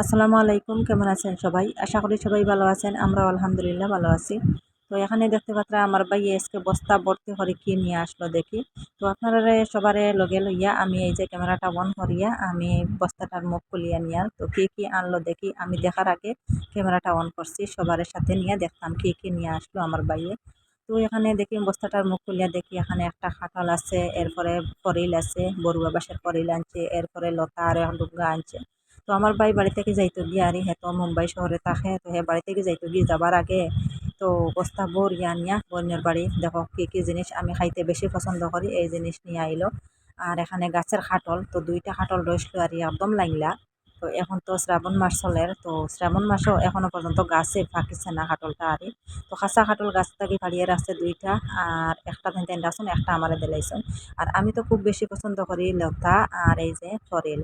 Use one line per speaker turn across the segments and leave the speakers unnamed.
আসসালামু আলাইকুম, কেমন আছেন সবাই? আশা করি সবাই ভালো আছেন, আমরাও আলহামদুলিল্লাহ ভালো আছি। তো এখানে দেখতে পাত্রা আমার ভাই আজকে বস্তা ভর্তি করে কি নিয়ে আসলো দেখি। তো আপনারা সবারে লগে লইয়া আমি এই যে ক্যামেরাটা অন করিয়া আমি বস্তাটার মুখ খুলিয়া নিয়ার তো কি কি আনলো দেখি। আমি দেখার আগে ক্যামেরাটা অন করছি সবার সাথে নিয়ে দেখতাম কি কি নিয়ে আসলো আমার ভাইয়ে। তো এখানে দেখি বস্তাটার মুখ খুলিয়া দেখি, এখানে একটা খাটাল আছে, এরপরে করিল আছে, বড়ুয়া বাসের করিল আনছে, এরপরে লতা আর ডুগা আনছে। তো আমার ভাই বাড়ি থেকে যাইতো গিয়ে আর তো মুম্বাই শহরে থাকে, তো হে বাড়ি থেকে যাইতো গিয়ে যাবার আগে তো বস্তা বোর ইয়া নিয়া বন্যের বাড়ি, দেখো কী কী জিনিস আমি খাইতে বেশি পছন্দ করি, এই জিনিস নিয়ে আইলো। আর এখানে গাছের খাটল, তো দুইটা খাটল রইসলো আর একদম লাইনলা তো এখন তো শ্রাবণ মাস চলের, তো শ্রাবণ মাসও এখনও পর্যন্ত গাছে ফাঁকিছে না খাটলটা আরে। তো খাসা খাটল গাছ থেকে ফাড়িয়ে রাখছে দুইটা, আর একটা তিনটা রাখছেন একটা আমারে দিলাইছেন। আর আমি তো খুব বেশি পছন্দ করি লতা আর এই যে ফরেল।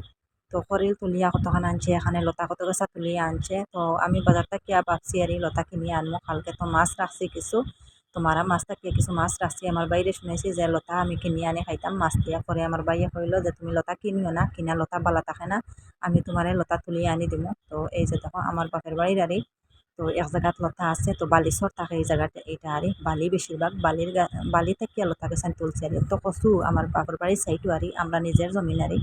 তো খরিল তুলিয়া কতখান আনছে, এখানে লতা কত গেছা তুলিয়া আনছে। তো আমি বাজার থেকে ভাবছি আর এই লতা কিনে আনব কালকে তো মাছ রাখছি কিছু। তো মারা মাছ থাকিয়ে কিছু মাছ রাখছি আমার বাইরে শুনেছি যে লতা আমি কিনে আনি খাইতাম। মাছ দিয়া পরে আমার বাইরে কইল যে তুমি লতা কিনিও না, কিনা লতা বালা থাকে না। আমি তোমার লতা তুলিয়ে আনি দিব তো এই যে দেখো আমার বাপের বাড়ির আরে তো এক জায়গাত লতা আছে, তো বালিশর থাকে এই জায়গাটা এইটা আরে বালি বেশিরভাগ বালির বালি থেকে লতা গেছেন তুলছে আর তো কচু আমার বাপের বাড়ির সাইটও আরি আমরা নিজের জমিন আরি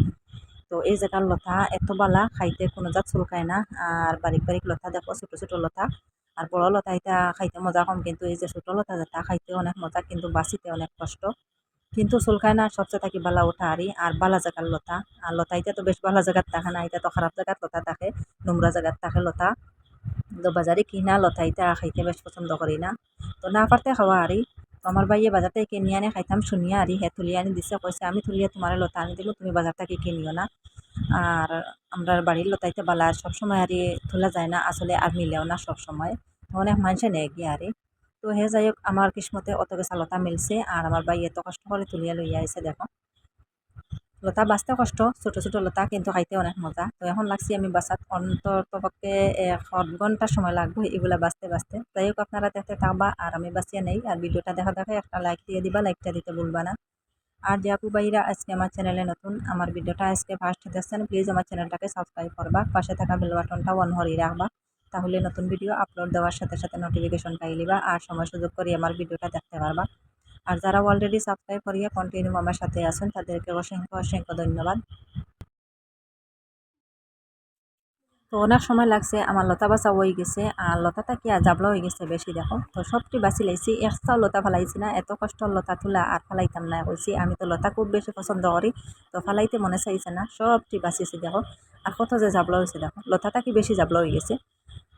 তো এই জায়গার লতা এত বালা, খাইতে কোনো জাত চুলকায় না। আর বারিক বারিক লতা দেখো, ছোটো ছোটো লতা। আর বড় লতা এটা খাইতে মজা কম, কিন্তু এই যে ছোটো লতা যেটা, খাইতে অনেক মজা, কিন্তু বাঁচিতে অনেক কষ্ট। কিন্তু চুলকায় না সবচেয়ে থাকি বালা ওঠা আরি আর বালা জায়গার লতা। আর লতা এটা তো বেশ বালা জায়গার থাকে না, এটা তো খারাপ জায়গার লতা থাকে, নোংরা জায়গার থাকে লতা। তো বাজারে কিনা লতা এটা খাইতে বেশ পছন্দ করি না। তো না পারতে খাওয়া আরি তো আমার ভাইয়ে বাজার থেকে নিয়ে আনে খাইতাম শুনিয়া আর হে তুলিয়া আনি দিছে কইছে আমি তুলিয়া তোমার লতা আনি দিল, তুমি বাজার থেকে কিনিও না? আর আমরা বাড়ির লতাইতে বালা সবসময় আর তোলা যায় না আসলে আর মিলেও না সবসময় অনেক মানুষে নেয় গিয়ে আরে তো হে যাই হোক আমার কিসমতে অত গেছা লতা মিলছে আর আমার ভাইয়ে এত কষ্ট করে তুলিয়া লইয়া আছে দেখো লতা বাঁচতে কষ্ট, ছোট ছোট লতা কিন্তু খাইতে অনেক মজা। তো এখন লাগছি আমি বাসাত অন্তত পক্ষে এক ঘণ্টার সময় লাগবে এগুলা বাঁচতে বাঁচতে। যাই হোক, আপনারা দেখতে থাকবা আর আমি বাঁচিয়ে নেই। আর ভিডিওটা দেখা দেখে একটা লাইক দিয়ে দিবা লাইকটা দিতে ভুলবা না। আর যে আপু আজকে আমার চ্যানেলে নতুন, আমার ভিডিওটা আজকে ফার্স্ট দেখছেন প্লিজ আমার চ্যানেলটাকে সাবস্ক্রাইব করবা। পাশে থাকা বেল বাটনটা অন হরিয়ে রাখবা। তাহলে নতুন ভিডিও আপলোড দেওয়ার সাথে সাথে নোটিফিকেশন পাই লিবা আর সময় সুযোগ করে আমার ভিডিওটা দেখতে পারবা। আর যারা অলরেডি সাবস্ক্রাইব করিয়া কন্টিনিউ আমার সাথে আছেন, তাদেরকে অসংখ্য অসংখ্য ধন্যবাদ। তো অনেক সময় লাগছে, আমার লতা বাসা হয়ে গেছে, আর লতাটা কি আর জাবলা হয়ে গেছে বেশি দেখো। তো সবটি বাঁচি লাইছি একটাও লতা ফালাইছি না, এত কষ্ট লতা তোলা আর ফালাইতাম না কইছি। আমি তো লতা খুব বেশি পছন্দ করি, তো ফালাইতে মনে চাইছে না, সবটি বাঁচিছি দেখো। আর কত যে জাবলা হয়েছে দেখো, লতাটা কি বেশি জাবলা হয়ে গেছে।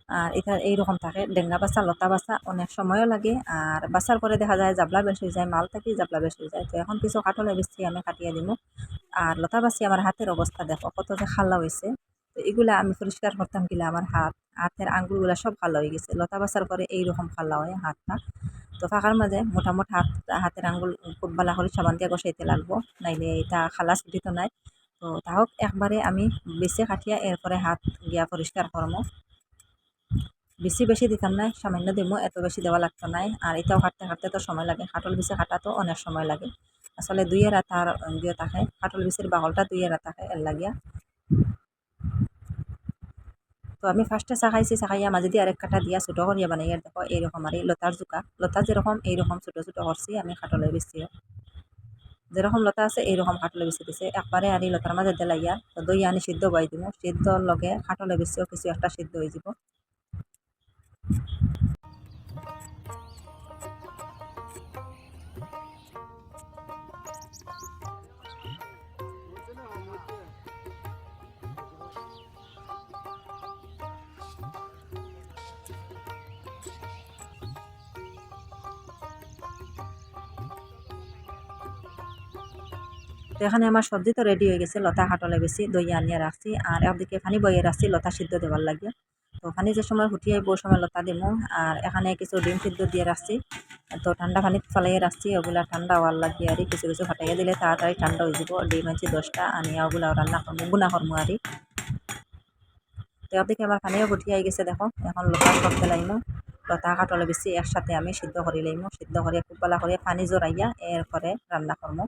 আর এটা এইরকম থাকে, ডেঙ্গা বাসা, লতা বাসা অনেক সময়ও লাগে। আর বাসার পরে দেখা যায় জাবলা বেশ হয়ে যায়, মাল থাকি জাবলা বেশ হয়ে যায়। তো এখন কিছু কাটলে বেশি আমি কাটিয়ে দিব আর লতা বাসি আমার হাতের অবস্থা দেখো, কত যে খাল্লা হয়েছে তো এগুলা আমি পরিষ্কার করতাম গেলে আমার হাত, হাতের আঙ্গুলগুলা সব খাল্লা হয়ে গেছে। লতা বাসার পরে এইরকম খাল্লা হয় হাতটা। তো ফাঁকার মাঝে মোটামুটি হাত, হাতের আঙ্গুল খুব ভালো করে সাবান দিয়ে বসাইতে লাগবো। নাইলে এটা খালাস তো নাই। তো তাহক একবারে আমি বেশি কাটিয়া এরপরে হাত গিয়া পরিষ্কার করব বেশি বেশি দিতাম না, সামান্য দিমো, এত বেশি দেওয়া লাগতো নাই। আর এটাও কাটতে কাটতে তো সময় লাগে কাটল বেশি কাটাতো অনেক সময় লাগে। আসলে দুই এরা তার দিয়ে থাকে কাটল বিচির বাহলটা দুই এরা থাকে এর লাগিয়া। তো আমি ফার্স্টে চাখাইছি, চাখাইয়া মাঝে দিয়ে আরেক কাটা দিয়া ছোটো করিয়া বানাইয়া দেখো, এইরকম আর লতার জোকা। লতা যেরকম, এইরকম ছোটো ছোটো করছি আমি খাটলে বেশি যেরকম লতা আছে, এইরকম খাটলে বেশি দিছে। একবারে আনি লতার মাঝে দিলাইয়া তো দই আনি সিদ্ধ বাই দিব সিদ্ধর লগে খাটলে বেশিও কিছু একটা সিদ্ধ হয়ে যাব। তো এখানে আমার সবজি তো রেডি হয়ে গেছে, লতা হাটলে বেশি দই আনিয়ে রাখছি, আর একদিকে পানি বইয়ে রাখছি, লতা সিদ্ধ দেওয়ার লাগে। তো পানি যে সময় ফুটিয়ে বই সময় লতা দিমু। আর এখানে কিছু ডিম সিদ্ধ দিয়ে রাখছি। তো ঠান্ডা পানিত ফেলাইয়ে রাখছি, ওগুলা ঠান্ডা হওয়ার লাগে আর কিছু কিছু ফাটাইয়া দিলে তাড়াতাড়ি ঠান্ডা হয়ে যাব। ডিম আনছি দশটা আনিয়া ওগুলা রান্না করব গুনা করব আর তো একদিকে আমার পানিও ফুটিয়ে গেছে, দেখো। এখন লতা সব ফেলাইমু লতা কাটলে বেশি একসাথে আমি সিদ্ধ করি লাইমু। সিদ্ধ করে খুব ভালো করে পানি জড়াইয়া এরপরে রান্না করব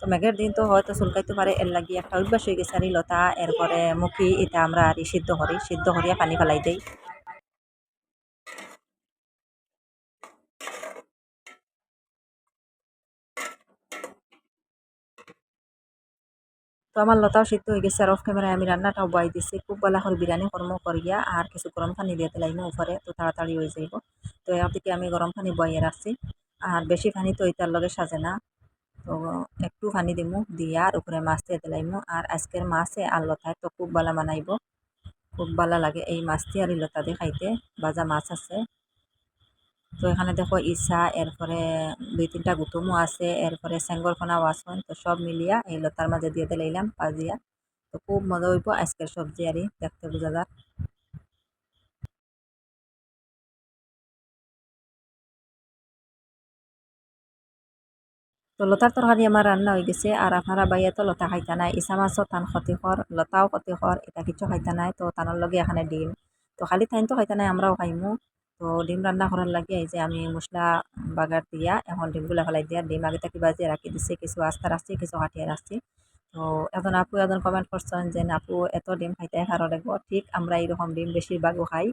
তো মেঘের দিন তো হয়তো চুলকাইতে পারে, এর লাগি একটা অভ্যাস হয়ে গেছে আর লতা এরপরে মুখি এটা আমরা আর সিদ্ধ করি, সিদ্ধ করিয়া পানি ফেলাই দেই। তো আমার লতাও সিদ্ধ হয়ে গেছে, আর অফ ক্যামেরায় আমি রান্নাটাও বয়াই দিছি। খুব বেলা করে বিরিয়ানি কর্ম করিয়া আর কিছু গরম পানি দিয়ে দিলাইম উপরে, তো তাড়াতাড়ি হয়ে যাইব। তো এদিকে আমি গরম পানি বইয়ে রাখছি, আর বেশি পানি তো এটার লগে সাজে না। তো একটু পানি দিমু, দিয়া আর উপরে মাছ দিয়ে দিলাইমু আর আজকের মাছে আর লতায় তো খুব ভালো বানাইব খুব ভালো লাগে এই মাছটি আর লতা দিয়ে খাইতে। বাজা মাছ আছে। তো এখানে দেখো ইসা এরপরে দুই তিনটা গুতুমও আছে, এরপরে সেঙ্গর ফোনাও আসুন তো সব মিলিয়া এই লতার মাঝে দিয়ে দিলাইলাম পাজিয়া তো খুব মজা হইব আজকের সবজি আরই দেখতে বোঝা যাক। তো লতার তরকারি আমার রান্না হয়ে গেছে আর আপনারা বাইয়া তো লতা খাইতা নাই। ইসা মাছও টান ক্ষতিকর লতাও ক্ষতিকর এটা কিছু খাইতা নাই, তো তানোর লগে এখানে ডিম তো খালি টাইম তো খাইতা নাই আমরাও খাইমু। তো ডিম রান্না করার লাগে এই যে আমি মশলা বাগার দিয়া, এখন ডিমগুলা ফেলাই দিয়া, ডিম আগে থেকে বাজিয়ে রাখি দিছি, কিছু আস্তা রাখছি কিছু কাটিয়ে রাখছি তো এখন আপু এখন কমেন্ট করছেন যে আপু এত ডিম খাইতে ভালো লাগবো, ঠিক আমরা এইরকম ডিম বেশিরভাগও খাই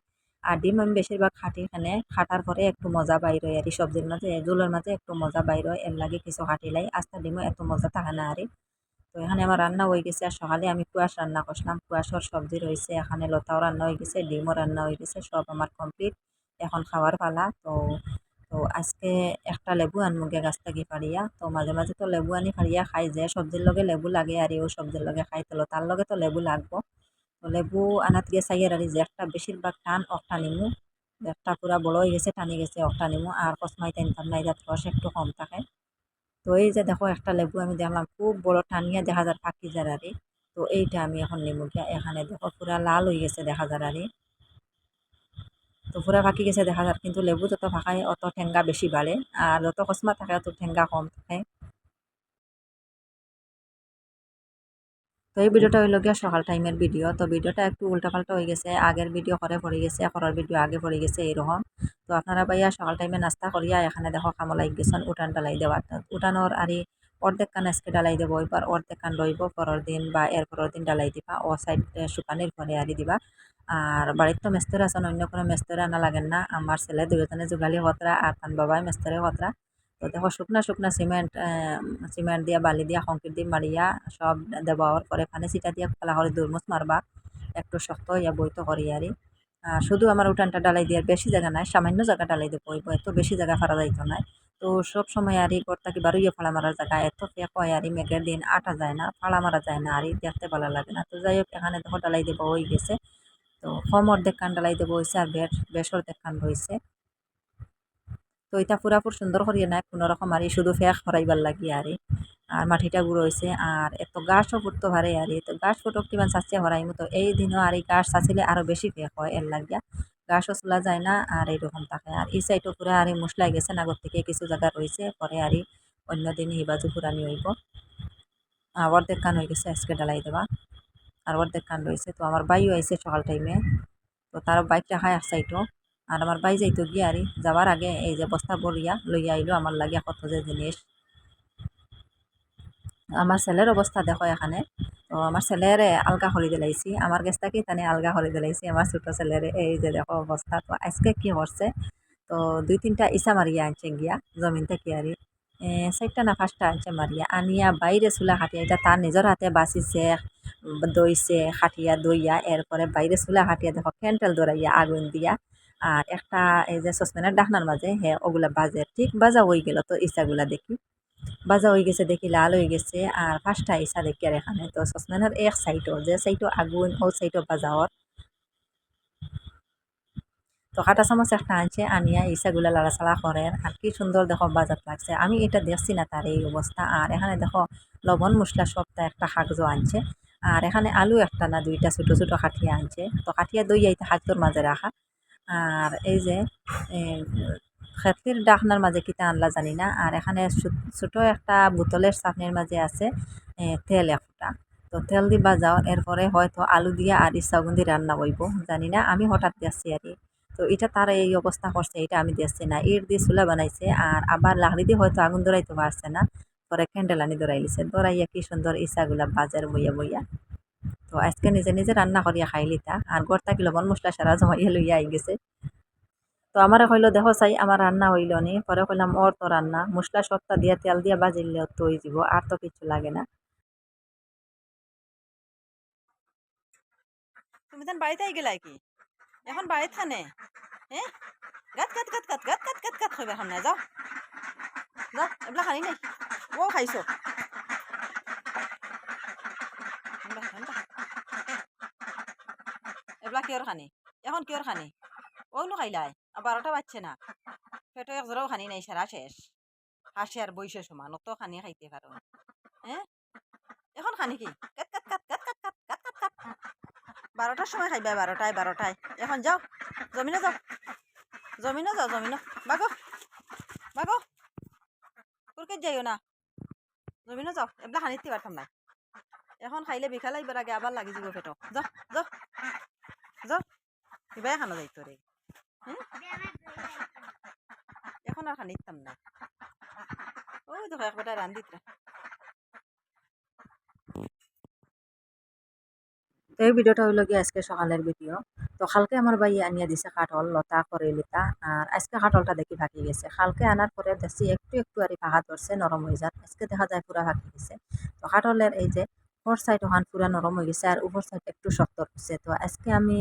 আর ডিম আমি বেশিরভাগ খাটি এখানে। খাটার পরে একটু মজা বাইর হয় আর সবজির মাঝে জুলের মাঝে একটু মজা বাইর হয়। এর লাগে কিছু খাটিলাই আস্তা ডিমও এত মজা থাকে না আরে। তো এখানে আমার রান্না হয়ে গেছে আর সকালে আমি কুয়াশ রান্না করছিলাম। কুয়াশর সবজি রয়েছে, এখানে লতাও রান্না হয়ে গেছে, ডিমও রান্না হয়ে গেছে, সব আমার কমপ্লিট এখন খাওয়ার পালা। তো তো আজকে একটা লেবু আনমুগে গাছ থাকি পারিয়া তো মাঝে মাঝে তো লেবু আনি পারিয়া খাই যে, সবজির লগে লেবু লাগে আর, ও সবজির লগে খাই। তো তার লগে তো লেবু লাগবো। লেবু আনাত গিয়ে চাইয়ের আর যে একটা বেশিরভাগ টান অকটা নিমু। একটা পুরা বড় হয়ে গেছে, টানি গেছে অকটা নিমু আর কসমাই টানতাম না এটা রস একটু কম থাকে। তো এই যে দেখো, একটা লেবু আমি দেখলাম, খুব বড় টানিয়া দেখা যায় পাখি যার আরে তো এইটা আমি এখন নিমু গিয়া এখানে দেখো, পুরা লাল হয়ে গেছে দেখা যায় আরে তো পুরা ফাঁকি গেছে দেখা যায়, কিন্তু লেবু যত ফাঁকায় অত ঠেঙ্গা বেশি বাড়ে আর যত কসমা থাকে, অত ঠেঙ্গা কম থাকে। তো এই ভিডিওটা হইল গিয়া সকাল টাইমের ভিডিও তো ভিডিওটা একটু উল্টাপাল্টা হয়ে গেছে। আগের ভিডিও করে পড়ে গেছে করার ভিডিও আগে পড়ে গেছে এরকম তো আপনারা ভাইয়া সকাল টাইমে নাস্তা করিয়া এখানে দেখো কামলাই গেছেন উঠান ডালাই দেওয়ার। উঠানোর আর অর্ধেক কান আজকে ডালাই দেবো, এবার অর্ধেক কান রইব, পরের দিন বা এর পরের দিন ডালাই দিবা। ও সাইড শুকানির পরে আরি দিবা। আর বাড়ির তো মেস্তর আছেন, অন্য কোনো মেস্তরে আনা লাগেন না। আমার ছেলে দুজনে যোগালি হতরা, আর তান বাবাই মেস্তরে হতরা। তো দেখো, শুকনা শুকনা সিমেন্ট সিমেন্ট দিয়া, বালি দিয়া কংক্রিট দিয়ে মারিয়া সব দেওয়ার পরে পানি ছিটা দিয়া পালা করে দুরমুচ মারবা, একটু শক্ত ইয়া বইতো করি আরি আর শুধু আমার উঠানটা ডালাই দিয়ার বেশি জায়গা নাই, সামান্য জায়গা ডালাই দেবো, এত বেশি জায়গা ফারা যাইতো নাই তো সব সময় আরই ঘর থাকি বারুইয়া ফাড়া মারার জায়গা, এত ফেক হয় আরই মেঘের দিন আটা যায় না ফাড়া মারা যায় না আরই দেখতে ভালো লাগে না। তো যাই হোক, এখানে দেখো ডালাই দেবো, হয়ে গেছে। তো কম অর্ধেক কান ডালাই দেবো হয়েছে আর বেশ বেশ অর্ধেক কান রয়েছে তো এটা পুরাপুর সুন্দর করিয়ে নাই কোনো রকম আর শুধু ফেক হরাইবার লাগি আরে আর মাটিটা গুঁড়ো হয়েছে আর এত গাছও ফুটতো ভারে আর তো গাছ ফুটক কিমান চাচিয়া হরাইমো তো এই দিনও আর এই গাছ চাচিলে আরও বেশি ফেক হয় এর লাগিয়া। গাছও চলা যায় না আর এইরকম থাকে আর এই সাইডও পুরা আর মশলাই গেছে আগর থেকে কিছু জায়গা রয়েছে পরে আর অন্য দিন এই বাজু পুরানি হইব। অর্ধেক কান হয়ে গেছে, আজকে ডালাই দেওয়া আর অর্ধেক কান রয়েছে তো আমার বাইও আইছে সকাল টাইমে তো তার বাইক রাখায় সাইডও আর আমার বাই যাইতো গিয়ে আর, যাওয়ার আগে এই যে বস্তা বলিয়া লইয়া আইলো আমার লাগে কত যে জিনিস। আমার ছেলের অবস্থা দেখো এখানে। তো আমার ছেলের আলগা হরি দিলাইছি আমার গেছটাকে তানে আলগা হরি দিলাইছি আমার ছোটো ছেলের, এই যে দেখো অবস্থা। তো আজকে কি করছে তো দুই তিনটা ইসা মারিয়া আনছে গিয়া, জমিন থেকে আর। চারটা না পাঁচটা আনছে মারিয়া। আনিয়া বাইরে চুলা খাটিয়া এটা তার নিজের হাতে বাঁচিছে, দইছে খাটিয়া দইয়া, এরপরে বাইরে চুলা খাটিয়া দেখো ক্যান্টেল দৌড়াইয়া আগুন দিয়া। আর একটা এই যে সসপ্যানের ডাকনার মাঝে হ্যাঁ ওগুলা বাজে, ঠিক বাজা হয়ে গেল তো ইসাগুলা দেখি। বাজা হয়ে গেছে দেখি, লাল হয়ে গেছে আর পাঁচটা ইসা দেখি আর এখানে তো সসপ্যানের এক সাইডও, যে সাইডও আগুন, ও সাইডও বাজা তো কাটা চামচ একটা আনছে আনিয়া ইসাগুলা লাড়াচাড়া করেন আর কি সুন্দর দেখো বাজার লাগছে। আমি এটা দেখছি না তার এই অবস্থা। আর এখানে দেখো লবণ মশলা সবটা একটা কাগজও আনছে। আর এখানে আলু একটা না, দুইটা ছোটো ছোটো কাঠিয়া আনছে। তো কাঠিয়া দই আইতে হাতর মাঝে রাখা। আর এই যে খেতির ডাকনার মাঝে কিতা আনলা জানি না। আর এখানে ছোট একটা বোতলের চাটনির মাঝে আছে তেল একটা তো তেল দিবা যাও, এরপরে হয়তো আলু দিয়া আর ইচ্ছাগুন দিয়ে রান্না করব জানি না। আমি হঠাৎ দেখছি আর তো এটা তার এই অবস্থা করছে, এটা আমি দেখছি না। ইট দিয়ে চুলা বানাইছে, আর আবার লাকড়ি দিয়ে হয়তো আগুন ধরাইতে পারছে না। পরে ক্যান্ডেল আনি ধরাই লিছে। ধরাইয়া কি সুন্দর ইসাগুলা বাজার বইয়া বইয়া। তো আজকে নিজে নিজে রান্না করিয়া খাই লিতা আর ঘর থাকি লবণ মশলা সারা জমাইয়া লইয়া আই গেছে। তো আমারে কইলো, দেখো চাই, আমার রান্না হইল নি। পরে কইলাম ওর তো রান্না। মশলা সত্তা দিয়া তেল দিয়া বাজিলে তো হয়ে যাব আর তো কিছু লাগে না। তুমি তখন বাড়িতে আই গেলাই কি? এখন বাড়িতে থানে? হ্যাঁ গাত গাত গাত গাত গাত গাত গাত গাত খাইবে এখন না, যাও। যাও এগুলা খানি নাই। ও খাইছো। এগুলা কিয়র খানি এখন কিয়র খানি ওগুলো খাইলাই বারোটা বাজছে না পেটো এক জোরাও খানি নাই সারা শেষ হাসে আর বইসে সমান অত খানি খাইতে পারো হ্যাঁ এখন খানি কি কাট কাট কাট কাট কাট কাট কাট কাট কাট বারোটার সময় খাইবা বারোটায় বারোটায় এখন যাও জমিনে যাও জমিনে যাও জমিনে বাগো বাগো কুরকে যাইও না জমিনে যাও এবলা খানিতে পারতাম না এখন খাইলে বিখাল আইবার আগে আবার লাগি যাব পেটো যাও যাও যাও কিবাই খানো যাইতো রে? এখন আর খানিতাম না ওই দেখো একবারটা রান্দিত তো এই ভিডিওটা হইল গিয়ে আজকে সকালের ভিডিও তো কালকে আমার ভাই আনিয়া দিছে কাঠল, লতা করে লিতা আর আজকে কাঠলটা দেখি ফাঁকি গেছে। কালকে আনার পরে দেখছি একটু একটু আর ফাঁকা ধরছে নরম হয়ে যাত। আজকে দেখা যায় পুরা ফাঁকি গেছে। তো কাঠলের এই যে ফোর সাইড ওখান পুরা নরম হয়ে গেছে আর উপর সাইড একটু শক্ত হচ্ছে তো আজকে আমি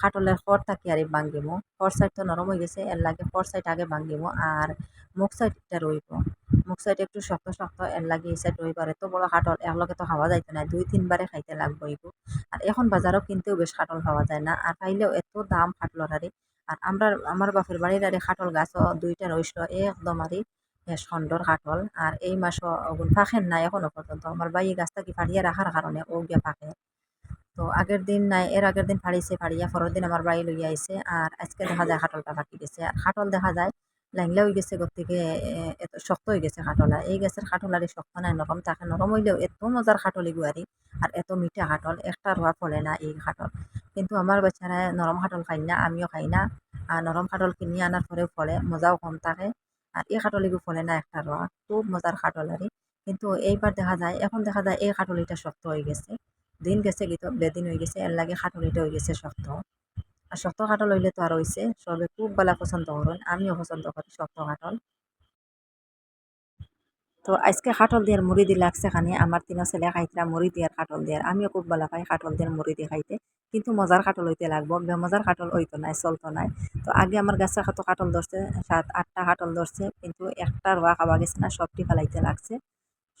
কাঠলের খড় থাকি আর ভাঙ্গিমো ফোর সাইড তো নরম হয়ে গেছে এর লাগে ফোর সাইড আগে ভাঙ্গিমো আর মুখ সাইডটা রইব মুখ সাইড একটু শক্ত শক্ত এর লাগে এই সাইড রইবার এত বড় কাঠল একলগে তো খাওয়া যাইতো না দুই তিনবারে খাইতে লাগবো এগু আর এখন বাজারও কিনতেও বেশ কাটল পাওয়া যায় না। আর পাইলেও এত দাম কাটলর আরে আর আমরা আমার বাপের বাড়ির আরে কাটল গাছও দুইটা রইছিল একদম আরে সন্ডর কাটল। আর এই মাসও ওগুন ফাঁকেন নাই এখনও পর্যন্ত আমার বাই গাছটা কি ফাড়িয়া রাখার কারণে ও গিয়া ফাঁকে তো আগের দিন নাই এর আগের দিন ফাড়িছে ফাড়িয়া পরের দিন আমার বাড়ি লইয়া আইছে আর আজকে দেখা যায় কাটলটা ফাঁকি গেছে আর কাটল দেখা যায় ল্যাংলা হয়ে গেছে, গতিকে এত শক্ত হয়ে গেছে কাটলা। এই গাছের কাটলারি শক্ত নাই নরম থাকে। নরম হইলেও এত মজার কাটলি গুয়ারি আর এত মিঠা কাটল একটা রোয়া ফলে না এই কাটল। কিন্তু আমার বাচ্চারা নরম কাটল খাই না, আমিও খাই না। আর নরম কাটল কিনে আনার পরেও ফলে, মজাও কম থাকে। আর এই খাটলিগু ফলে না একটা রোয়া খুব মজার কাটলারি কিন্তু এইবার দেখা যায়, এখন দেখা যায় এই কাটলিটা শক্ত হয়ে গেছে। দিন গেছে কিন্তু বেদিন হয়ে গেছে, এর লাগে কাটলিটা হয়ে গেছে শক্ত। আর শক্ত কাটল হইলে তো আর হইছে, সবে খুব বেলা পছন্দ করেন, আমিও পছন্দ করি শক্ত কাটল তো আজকে কাটল দিয়ার মুড়ি দি লাগছে খানি আমার তিনো ছেলে খাইতরা মুড়ি দিয়ার কাটল দিয়ার আমিও খুব ভালো পাই কাটল দিয়ার মুড়ি দিয়ে খাইতে, কিন্তু মজার কাটল হইতে লাগবো। বেমজার কাটল হইতো নাই, চলতো নাই। তো আগে আমার গাছে কত কাটল ধরছে সাত আটটা কাটল ধরছে কিন্তু একটা রোয়া খাওয়া গেছে না সবটি ফেলাইতে লাগছে।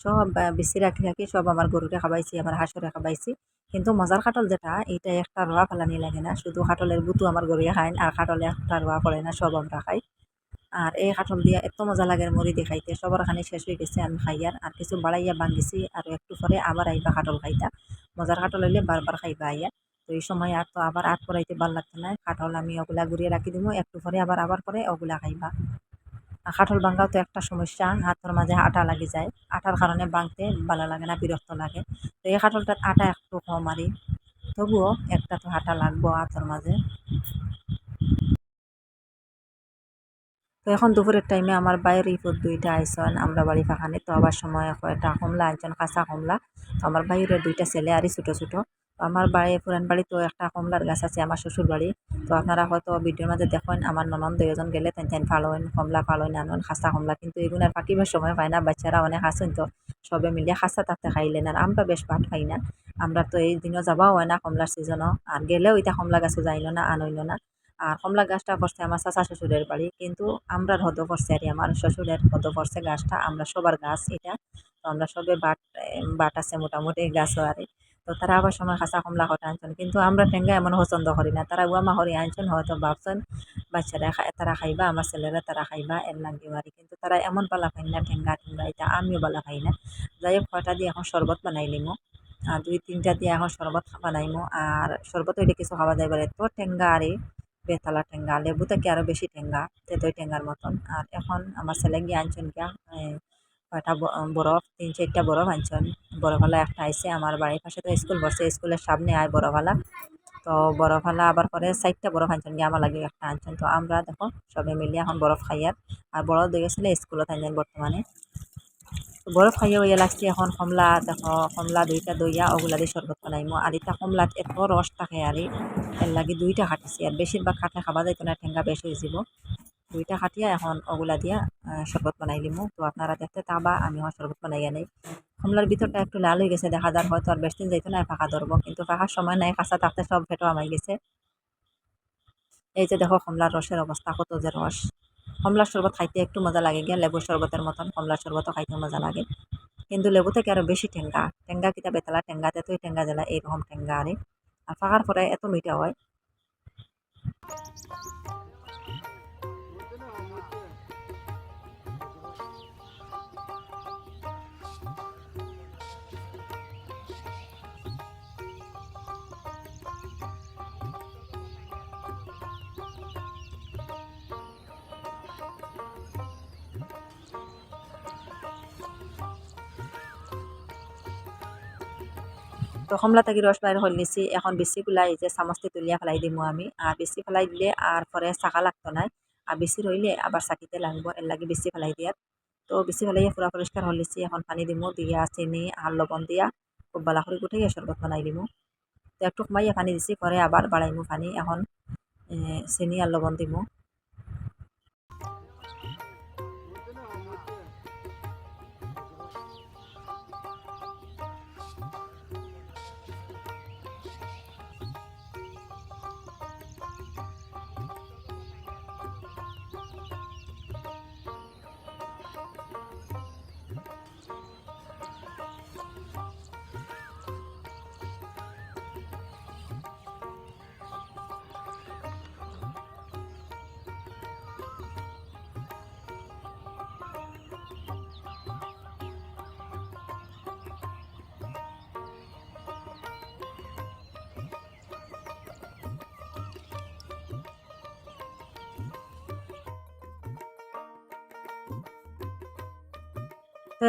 সব বেশি রাখি রাখি সব আমার গরুরে খাবাইছি আমার হাঁসরে খাবাইছি। কিন্তু মজার কাটল যেটা, এইটা একটা রোয়া ফেলানি লাগে না। শুধু কাটলের বুতু আমার গরুয়ে খায় আর কাটলে একটা রোয়া পড়ে না সব আমরা খাই। আর এই কাঠল দিয়া এত মজা লাগে মুড়ি দিয়ে খাইতে। সবার খানি শেষ হয়ে গেছে, আমি খাইয়ার আর কিছু বাড়াইয়া ভাঙ্গিছি আর একটু পরে আবার আইবা কাঠল খাইতা। মজার কাঠল হইলে বারবার খাইবা আইয়া। তো এই সময় আর তো আবার আট পরাইতে ভালো লাগছে না। কাঠল আমি ওগুলা ঘুরিয়ে রাখি দিব একটু পরে আবার আবার পরে ওগুলা খাইবা। কাঠল ভাঙ্গাও তো একটা সমস্যা, হাতের মাঝে আটা লাগি যায়। আটার কারণে ভাঙতে ভালো লাগে না, বিরক্ত লাগে। তো এই কাঠলটার আটা একটু কম আরি তবুও একটা তো আটা লাগবো হাতের মাঝে। তো এখন দুপুরের টাইমে আমার বাইরে রিপোর্ট দুইটা আইসন আমরা বাড়ি ফাঁকানি, তো আবার সময় একটা কমলা আনছেন কাঁচা কমলা। তো আমার বাইরে দুইটা ছেলে আরই ছোটো ছোটো। আমার বাড়ি পুরান বাড়ি তো একটা কমলার গাছ আছে আমার শ্বশুর বাড়ি। তো আপনারা হয়তো ভিডিওর মাঝে দেখেন, আমার ননন দুইজন গেলে তেন তেন ফালোন কমলা ফালোন আনন খাসা কমলা, কিন্তু এগুলো আর পাকিবার সময় পায় না, বাচ্চারা অনেক আসেন তো, সবে মিলিয়ে খাসা তাতে খাইলেন আর আমরা বেশ ভাত খাই না। আমরা তো এই দিনও যাবাও হয় না কমলার সিজনও আর গেলেও এটা কমলা গাছও যাইল না, আনইল না। আর কমলা গাছটা পড়ছে আমার চাচা শ্বশুরের বাড়ি। কিন্তু আমরা হদ পড়ছে আর আমার শ্বশুরের হদ করছে গাছটা, আমরা সবার গাছ এটা। তো আমরা সবে বাট বাট আছে মোটামুটি গাছও আর তো তারা আবার সময় খাসা কমলা হতে আনছেন। কিন্তু আমরা ঠেঙ্গা এমন পছন্দ করি না। তারা উয়ামা হরি আনছেন, হয়তো ভাবছেন, বাচ্চারা তারা খাইবা, আমার ছেলেরা তারা খাইবা, এর লাগে আর কিন্তু তারা এমন পালা খাই না, ঠেঙ্গা ঠেঙ্গা, এটা আমিও বালা খাই না। যাই হোক, কয়টা দিয়ে এখন শরবত বানাই আর দুই, তিনটা দিয়ে এখন শরবত বানাইমো। আর শরবত হইলে কিছু খাওয়া যায় বলে। তো ঠেঙ্গা আরে বেতালা টেঙ্গা লেবু থেকে আরও বেশি টেঙ্গা তেতই টেঙ্গার মতন। আর এখন আমার ছেলে গিয়ে আনছেন গিয়া কয়টা বরফ, তিন চারটা বরফ আনছেন। বরফওয়ালা একটা আইসে আমার বাড়ির পাশে তো স্কুল বসে, স্কুলের সামনে আয় বরফওয়ালা। তো বরফওয়ালা আবার পরে চারটা বরফ আনছেন গিয়ে আমার লাগে একটা আনছেন। তো আমরা দেখো সবে মিলিয়ে এখন বরফ খাইয়ার। আর বরফ দিয়ে গেছিলে স্কুলত আনছেন বর্তমানে। বরফ খাইয়ে হইয়া লাগছে এখন কমলা, দেখো, কমলা দুইটা দইয়া ওগুলা দিয়ে শরবত বানাইমো। আর এটা কমলাত এত রস থাকে আর এর লাগে দুইটা কাটিছি আর বেশিরভাগ কাটলে খাবা যাইতো না ঠেঙ্গা বেশ হয়ে যাব। দুইটা কাটিয়া এখন ওগুলা দিয়া শরবত বানাই লিমু। তো আপনারা দেখতে তাবা, আমি আমার শরবত বানাইয়া নেই কমলার ভিতরটা একটু লাল হয়ে গেছে, দেখা যার হয়তো আর বেশ দিন যাইতো না, ফাঁকা ধরবো কিন্তু ফাঁকার সময় নাই, কাঁচা থাকতে সব ফেটো আমাই গেছে। এই যে দেখো কমলার রসের অবস্থা কত যে রস কমলার শরবত খাইতে একটু মজা লাগে গিয়া, লেবু শরবতের মতন কমলার শরবতও খাইতে মজা লাগে। কিন্তু লেবু থেকে আরও বেশি ঠেঙ্গা। ঠেঙ্গা কিতা বেতলা, ঠেঙ্গাতে তুই ঠেঙ্গা জেলা এইরকম ঠেঙ্গা আরে। আর ফাঁকার পরে এত মিঠা হয়। তো কমলা থাকি রস বাইর হল নিছি এখন বেশি গুলাই যে চামচটি তুলিয়া ফেলাই দিমু আমি। আর বেশি ফেলাই দিলে আর পরে চাকা লাগতো নাই। আর বেশি রইলে আবার চাকিতে লাগবো এর লাগে বেশি ফেলাই দিয়ার তো বেশি ফেলাইয়া পুরা পরিষ্কার হল নিছি এখন পানি দিমু, দিয়া চিনি আর লবণ দিয়া, খুব বালা করে গুটাইয়া শরবত বানাই দিমু। তো একটু কমাইয়া পানি দিছি পরে আবার বাড়াইমু পানি, এখন চিনি আর লবণ দিমু।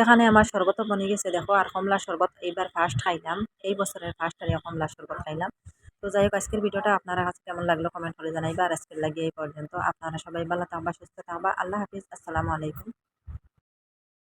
এখানে আমার শরবতও বনে গেছে। দেখো আর কমলা শরবত এইবার ফার্স্ট খাইলাম। এই বছরের ফার্স্ট আর কমলা শরবত খাইলাম। তো যাই হোক আজকের ভিডিওটা আপনারা কাছে কেমন লাগল কমেন্ট করে জানাইবা। আর আজকের লাগিয়ে এই পর্যন্ত আপনারা সবাই ভালো থাকবা, সুস্থ থাকবা। আল্লাহ হাফিজ। আসসালামু আলাইকুম।